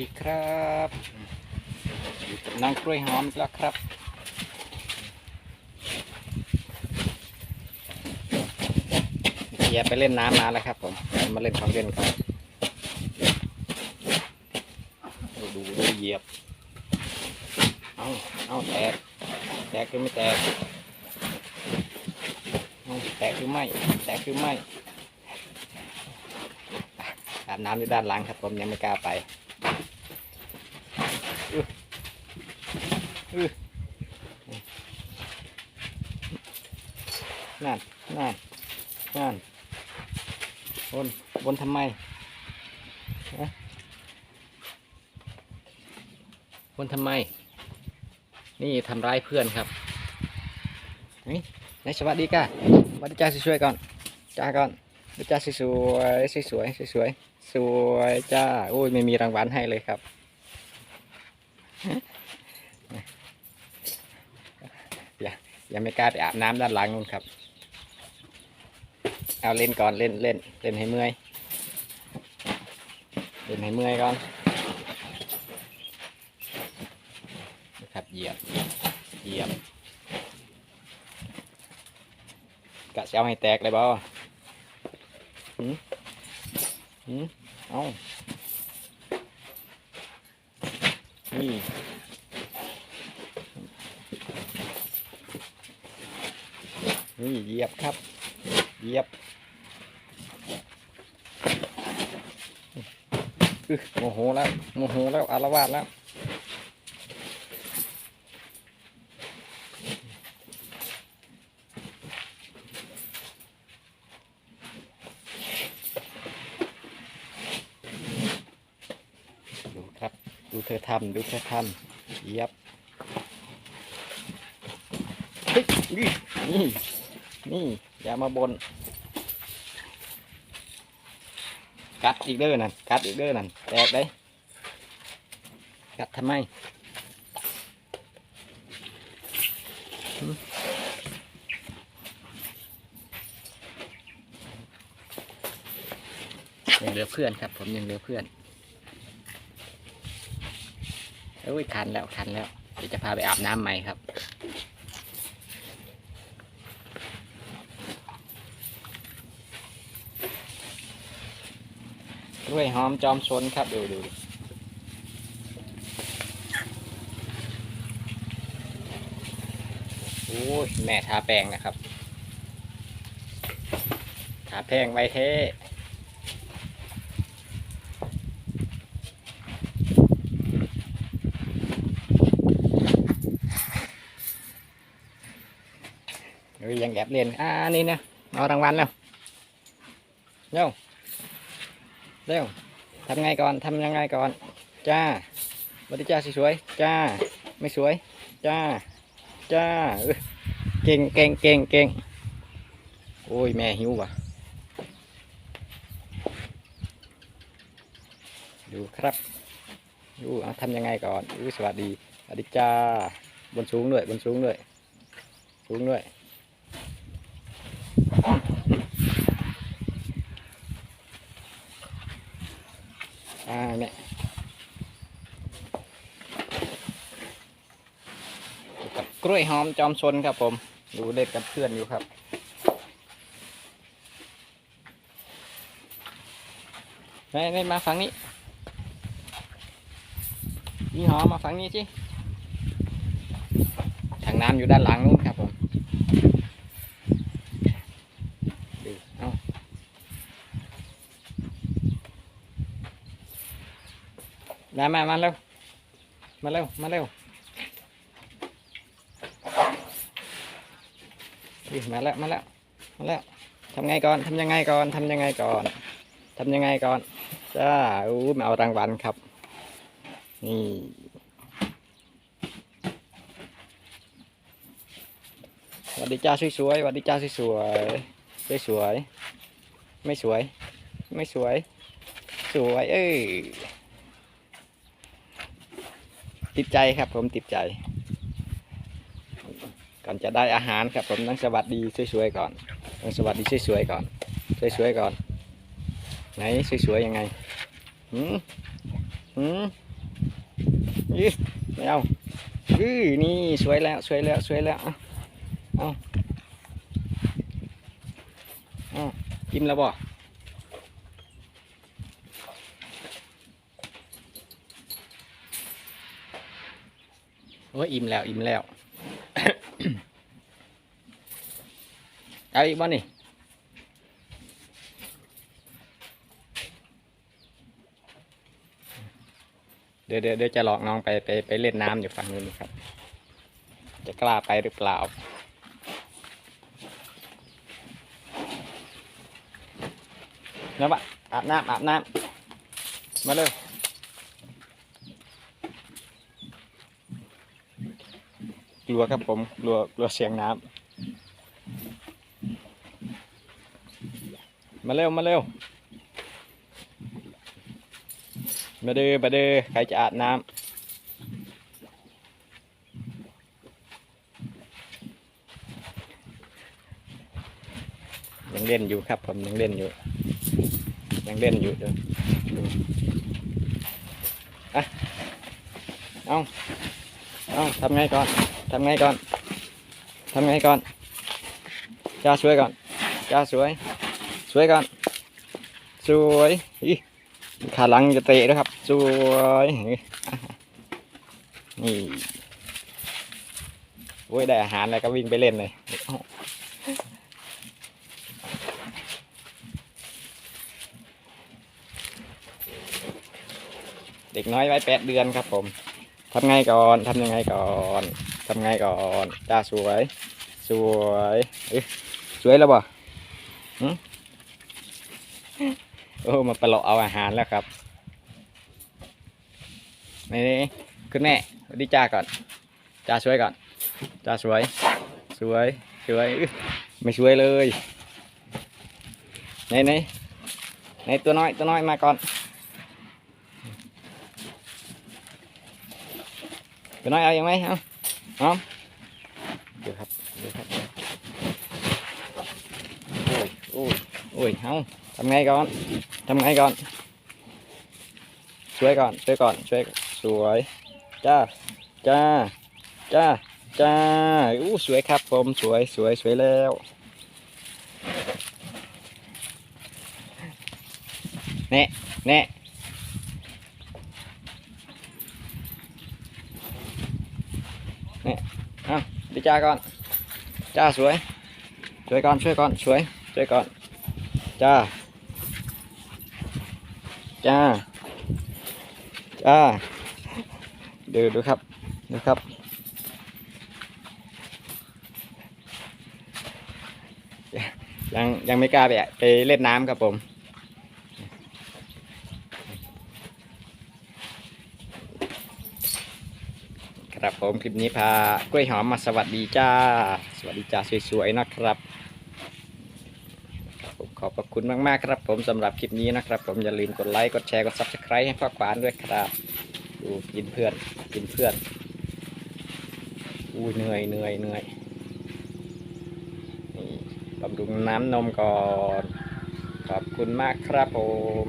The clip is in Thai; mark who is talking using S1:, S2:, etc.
S1: ดีครับอยู่กับนางกล้วยหอมแล้วครับ เกียร์ไปเล่นน้ำมาแล้วครับผมมาเล่นของเล่นครับดูดูดูเหยียบ เอาเอาแตก แตกหรือไม่แตกแตกหรือไม่ แตกหรือไม่อาบน้ำอยู่ด้านหลังครับผมยังไม่กล้าไป นั่นนั่นนั่นบนบนทำไมฮะบนทำไม นี่ทำร้ายเพื่อนครับนี่ไหนสวัสดีก้าสวัสดีจ้าสวยๆก่อนจ้าก่อนสวัสดีจ้าสวยๆสวยๆสวยๆสวยจ้าโอ้ยไม่มีรางวัลให้เลยครับ ยังไม่กล้าไปอาบน้ำด้านหลังนู่นครับ เอาเล่นก่อนเล่นเล่นเล่นให้เมื่อยเล่นให้เมื่อยก่อนนะครับเหยียบเหยียบกะจะเอาให้แตกเลยบ่หืมหืมเอานี่ นี่เหยียบครับ เหยียบอึโมโหแล้วโมโหแล้วอารวาสแล้วดูครับ ดูเธอทำดูเธอทำเหยียบเฮ้ย นี่ อย่ามาบน กัดอีกเด้อนั่นกัดอีกเด้อนั่นแตกได้กัดทำไมยังเหลือเพื่อนครับ ผมยังเหลือเพื่อนเอ้ยคันแล้วคันแล้ว เดี๋ยวจะพาไปอาบน้ำใหม่ครับ กล้วยหอมจอมชนครับดูดูโอ้ยแม่ทาแป้งนะครับ ทาแป้งไว้เท่ยยังแอบเล่นอ่านี่นะเอารางวัลแล้วเร็ว เร็วทำไงก่อนทำยังไงก่อน จ้าบริจ้าสวยๆจ้า ไม่สวย จ้า จ้า เก่งเก่งเก่งเก่งโอ้ย แม่หิวว่ะ ดูครับดูเอาทำยังไงก่อนอุ้ยสวัสดีสวัสดีจ้า บนสูงด้วย บนสูงด้วย สูงด้วย อ่าเนี่ยกับกล้วยหอมจอมชนครับผมดูเล่นกับเพื่อนอยู่ครับนี่นี่มาฝั่งนี้นี่หอมมาฝั่งนี้สิถังน้ำอยู่ด้านหลังนู้นครับผมดูเอา มามามาเร็ว มาเร็ว มาเร็วมาแล้ว มาแล้ว มาแล้วทำไงก่อนทำยังไงก่อนทำยังไงก่อนทำยังไงก่อนจ้าอู้มาเอารางวัลครับ นี่สวัสดีจ้าสวยๆสวัสดีจ้าสวยๆสวยๆไม่สวย ไม่สวย สวย เอ้ย ติดใจครับผมติดใจ ก่อนจะได้อาหารครับผมต้องสวัสดีสวยๆก่อนต้องสวัสดีสวยๆก่อนสวยๆก่อน ไหนสวยๆยังไงหืมหืมยื้อไม่เอายื้อนี่สวยแล้วสวยแล้วสวยแล้วเอาเอาอากินแล้วบ่ โอ้ยอิ่มแล้วอิ่มแล้ว เอาอีกบ่นี่เดี๋ยวเดี๋ยวจะหลอกน้องไปไปไปเล่นน้ำอยู่ฝั่งนู้นครับ จะกล้าไปหรือเปล่าน้ำบะอาบน้ำอาบน้ำมาเลย กลัวครับผมกลัวกลัวเสียงน้ำมาเร็วมาเร็วมาเด้อมาเด้อใครจะอาบน้ำยังเล่นอยู่ครับผมยังเล่นอยู่ ยังเล่นอยู่เด้อดูอะเอาเอาทำไงก่อน ทำไงก่อนทำไงก่อนจ้าสวยก่อนจ้าสวย สวยก่อน สวยอีขาหลังจะเตะด้วยครับ สวยนี่โอ้ยได้อาหารแล้วก็วิ่งไปเล่นเลยเด็กน้อยไว้แปดเดือนครับผม ทำไงก่อนทำยังไงก่อนทำไงก่อนจ้าสวย สวยเอ้ยสวยแล้วบ่โอ้มาปหลอเอาอาหารแล้วครับนี่นี่คุณแม่ดีจ้าก่อนจ้าสวยก่อนจ้าสวย สวยสวยไม่สวยเลยไหนไหนไหนตัวน้อยตัวน้อยมาก่อน ตัวน้อยเอาอย่างไหมเอาเอาเดี๋ยวครับเดี๋ยวครับโอ้ยโอ้ยโอ้ยเอาทำไงก่อนทำไงก่อน ช่วยก่อนช่วยก่อนช่วยสวยจ้าจ้าจ้าจ้าอู้สวยครับผมสวยสวยสวยแล้วเน่เน่ น่เอาดีจ้าก่อน จ้าสวยช่วยก่อนช่วยก่อนสวยช่วยก่อน จ้า จ้า จ้า ดูดูครับ ดูครับ ยังยังไม่กล้าไปไปเล่นน้ำครับผม ครับผมคลิปนี้พากล้วยหอมมาสวัสดีจ้า สวัสดีจ้าสวยๆนะครับผมขอบพระคุณมากๆครับ ผมสำหรับคลิปนี้นะครับ ผมอย่าลืมกดไลค์กดแชร์กด subscribe ให้พ่อขวานด้วยครับดูกินเพื่อนกินเพื่อนอู้เหนื่อยเหนื่อยเหนื่อยนี่บำรุงน้ำนมก่อน ขอบคุณมากครับผม